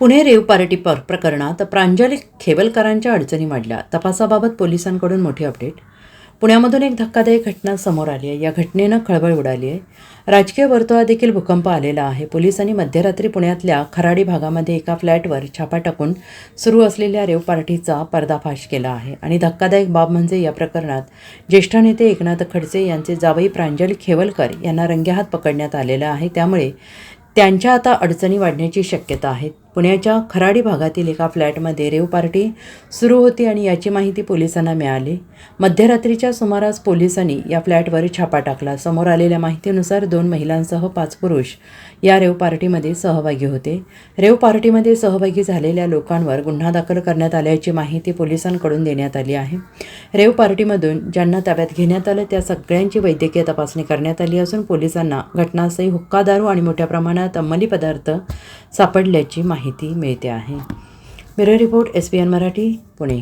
Pune rave party पर प्रकरणात प्रांजली खेवलकरांच्या अडचणी वाढल्या. तपासाबाबत पोलिसांकडून मोठी अपडेट. पुण्यामधून एक धक्कादायक घटना समोर आली आहे. या घटनेनं खळबळ उडाली आहे. राजकीय वर्तुळात देखील भूकंप आलेला आहे. पोलिसांनी मध्यरात्री पुण्यातल्या खराडी भागामध्ये एका फ्लॅटवर छापा टाकून सुरू असलेल्या रेव पार्टीचा पर्दाफाश केला आहे. आणि धक्कादायक बाब म्हणजे या प्रकरणात ज्येष्ठ नेते एकनाथ खडसे यांचे जावई प्रांजली खेवलकर यांना रंगेहात पकडण्यात आलेलं आहे. त्यामुळे त्यांच्या आता अडचणी वाढण्याची शक्यता आहे पुण्याच्या खराडी भागातील एका फ्लॅटमध्ये रेव पार्टी सुरू होती आणि याची माहिती पोलिसांना मिळाली. मध्यरात्रीच्या सुमारास पोलिसांनी या फ्लॅटवर छापा टाकला. समोर आलेल्या माहितीनुसार दोन महिलांसह पाच पुरुष या रेव पार्टीमध्ये सहभागी होते. रेव पार्टीमध्ये सहभागी झालेल्या लोकांवर गुन्हा दाखल करण्यात आल्याची माहिती पोलिसांकडून देण्यात आली आहे. रेव पार्टीमधून ज्यांना ताब्यात घेण्यात आलं त्या सगळ्यांची वैद्यकीय तपासणी करण्यात आली असून पोलिसांना घटनास्थळी हुक्का दारू आणि मोठ्या प्रमाणात अंमली पदार्थ सापडल्याची माहिती मिळते आहे. Bureau report S B N Marathi Pune.